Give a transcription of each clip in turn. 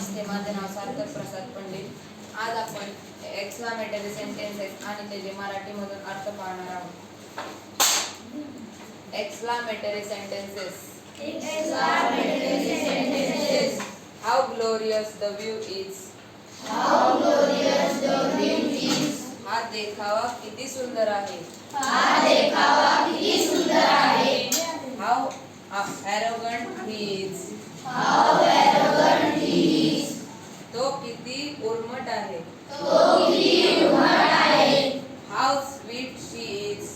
नमस्ते माझे नाव सार्थक प्रसाद पंडित. आज आपण एक्सक्लामेटरी सेंटेन्सेस आणि त्याचे मराठीमधून अर्थ पाहणार आहोत. Exclamatory sentences how glorious the view is हा देखावा किती सुंदर आहे. हाऊ ॲरोगंट ही इज किती उर्मट आहे. हाऊ स्वीट शी इज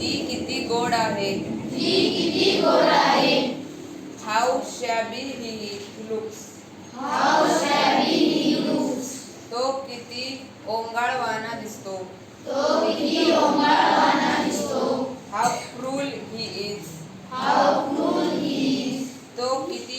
ती किती गोड आहे. हाऊ शॅबी ही लुक्स तो किती ओंगाळवाना दिसतो. हाऊ क्रूल ही इज तो किती